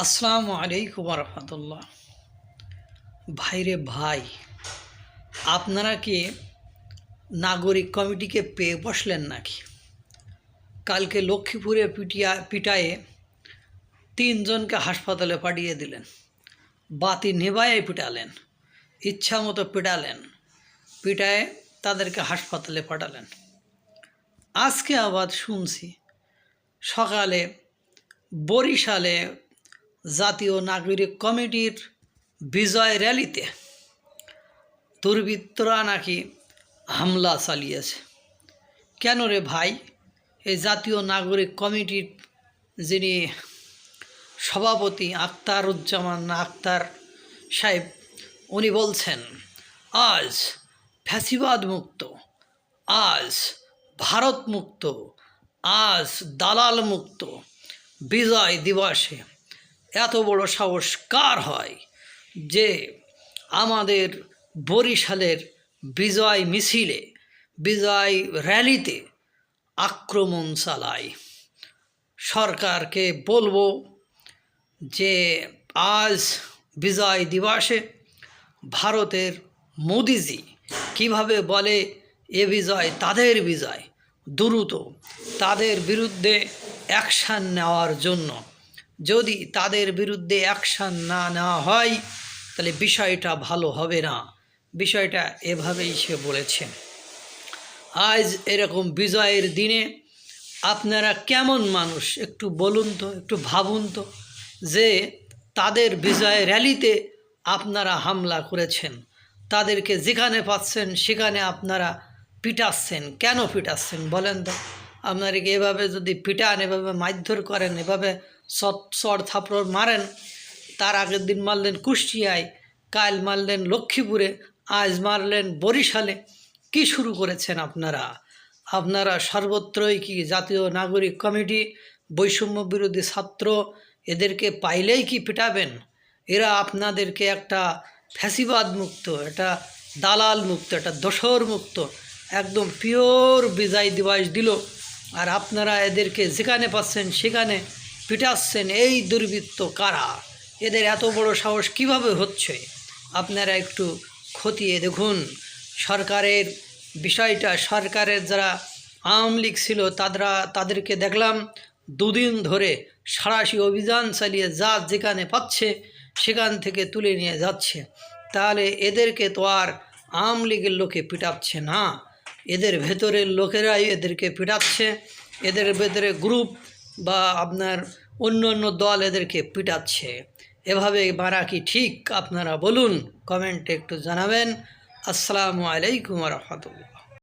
আসসালামু আলাইকুম রহমতুল্লাহ। ভাইরে ভাই, আপনারা কি নাগরিক কমিটিকে পেয়ে বসলেন নাকি? কালকে লক্ষ্মীপুরে পিটিয়া, পিটায়ে তিনজনকে হাসপাতালে পাঠিয়ে দিলেন। বাতি নেবায়ে পিটালেন, ইচ্ছা মতো পিটালেন, পিটায়ে তাদেরকে হাসপাতালে পাঠালেন। আজকে আবার শুনছি, সকালে বরিশালে জাতীয় নাগরিক কমিটির বিজয় র্যালিতে দুর্বৃত্তরা নাকি হামলা চালিয়েছে। কেন রে ভাই? এই জাতীয় নাগরিক কমিটির যিনি সভাপতি আখতারুজ্জামান আক্তার সাহেব, উনি বলছেন, আজ ফ্যাসিবাদ মুক্ত আজ ভারত মুক্ত আজ দালাল মুক্ত বিজয় দিবসে এত বড় সাহস কার হয় যে আমাদের বরিশালের বিজয় মিছিলে, বিজয় র্যালিতে আক্রমণ চালায়। সরকারকে বলব যে আজ বিজয় দিবসে ভারতের মোদিজি কীভাবে বলে, এ বিজয় তাদের বিজয়, দ্রুত তাদের বিরুদ্ধে অ্যাকশান নেওয়ার জন্য। যদি তাদের বিরুদ্ধে অ্যাকশান না নেওয়া হয়, তাহলে বিষয়টা ভালো হবে না। বিষয়টা এভাবেই সে বলেছেন। আজ এরকম বিজয়ের দিনে আপনারা কেমন মানুষ? একটু বলুন তো, একটু ভাবুন তো, যে তাদের বিজয় র্যালিতে আপনারা হামলা করেছেন। তাদেরকে যেখানে পাচ্ছেন, সেখানে আপনারা পিটাচ্ছেন। কেন পিটাচ্ছেন বলেন তো? আপনাদেরকে এভাবে যদি পিটান, এভাবে মারধর করেন, এভাবে চড় থাপড় মারেন, তার আগের দিন মারলেন কুষ্টিয়ায়, কাল মারলেন লক্ষ্মীপুরে, আজ মারলেন বরিশালে। কি শুরু করেছেন আপনারা? আপনারা সর্বত্রই কি জাতীয় নাগরিক কমিটি, বৈষম্য বিরোধী ছাত্র, এদেরকে পাইলেই কি পিটাবেন? এরা আপনাদেরকে একটা ফ্যাসিবাদ মুক্ত এটা দালাল মুক্ত এটা দোসর মুক্ত, একদম পিওর বিজয় দিবস দিল। আর আপনারা এদেরকে যেখানে পাচ্ছেন, সেখানে পিটাচ্ছেন, এই দুর্বৃত্ত কারা? এদের এত বড় সাহস কীভাবে হচ্ছে? আপনারা একটু খতিয়ে দেখুন। সরকারের বিষয়টা, সরকারের যারা আওয়ামী লীগ ছিল তারা তাদেরকে দেখলাম দুদিন ধরে সারাশি অভিযান চালিয়ে যা যেখানে পাচ্ছে, সেখান থেকে তুলে নিয়ে যাচ্ছে। তাহলে এদেরকে তো আর আওয়ামী লীগের লোকে পিটাচ্ছে না। এদের ভেতরের লোকেরাই এদেরকে পিটাচ্ছে, এদের ভেতরে গ্রুপ বা আপনার অন্য অন্য দল এদেরকে পিটাচ্ছে। এভাবে মারা কি ঠিক? আপনারা বলুন কমেন্টে একটু জানাবেন। আসসালামু আলাইকুম রহমতুল্লাহ।